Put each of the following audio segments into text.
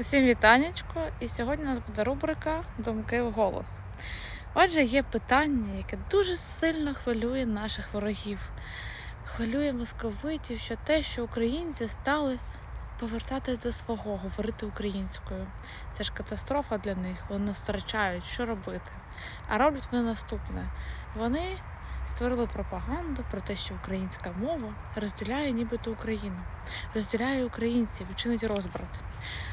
Усім вітанечко, і сьогодні у нас буде рубрика Думки в голос. Отже, є питання, яке дуже сильно хвилює наших ворогів. Хвилює московитів, що те, що українці стали повертатись до свого, говорити українською. Це ж катастрофа для них. Вони втрачають, що робити. А роблять вони наступне: вони створили пропаганду про те, що українська мова розділяє нібито Україну, розділяє українців і чинить розбрат.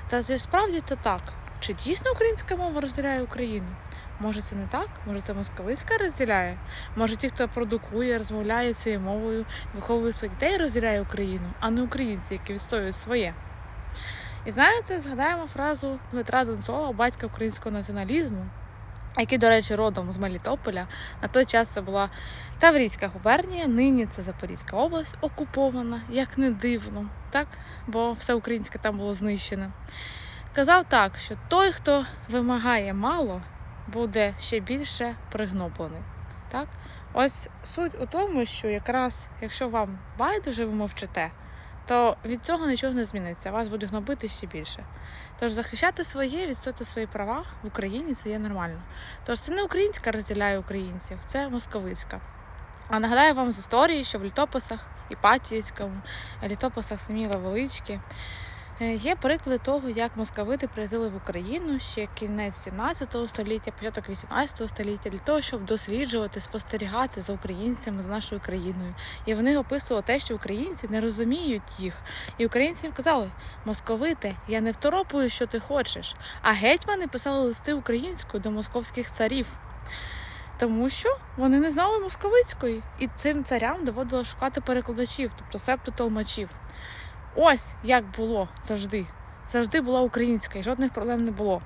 Та чи справді це так? Чи дійсно українська мова розділяє Україну? Може це не так? Може це московицька розділяє? Може ті, хто продукує, розмовляє цією мовою, виховує своїх дітей, розділяє Україну, а не українці, які відстоюють своє. І знаєте, згадаємо фразу Дмитра Донцова, батька українського націоналізму, який, до речі, родом з Мелітополя. На той час це була Таврійська губернія, нині це Запорізька область окупована, як не дивно, так? бо все українське там було знищено. Казав так, що той, хто вимагає мало, буде ще більше пригноблений. Так? Ось суть у тому, що якраз якщо вам байдуже ви мовчите, то від цього нічого не зміниться. Вас буде гнобити ще більше. Тож захищати своє, відстояти свої права в Україні це є нормально. Тож це не українська розділяє українців, це московицька. А нагадаю вам з історії, що в літописах Іпатіївському, літописах Саміла Велички є приклади того, як московити приїздили в Україну ще кінець 17 століття, початок 18 століття, для того, щоб досліджувати, спостерігати за українцями, з нашою країною. І вони описували те, що українці не розуміють їх. І українці казали: Московите, я не второпую, що ти хочеш. А гетьмани писали листи українською до московських царів. Тому що вони не знали московицької, і цим царям доводилось шукати перекладачів, тобто септу толмачів. Ось як було завжди. Завжди була українська і жодних проблем не було.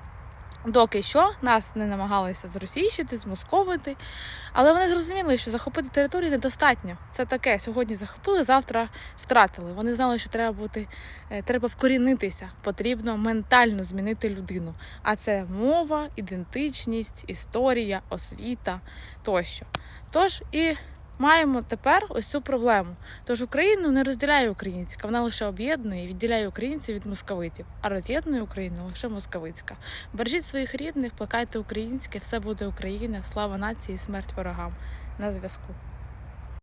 Доки що нас не намагалися зросійщити, змосковити, але вони зрозуміли, що захопити територію недостатньо. Це таке. Сьогодні захопили, завтра втратили. Вони знали, що треба бути, е, треба вкорінитися, потрібно ментально змінити людину. А це мова, ідентичність, історія, освіта тощо. Тож і маємо тепер ось цю проблему. Тож Україну не розділяє українська, вона лише об'єднує і відділяє українців від московитів, а роз'єднує Україну лише московицька. Бережіть своїх рідних, плакайте українське, все буде Україна, слава нації, смерть ворогам. На зв'язку.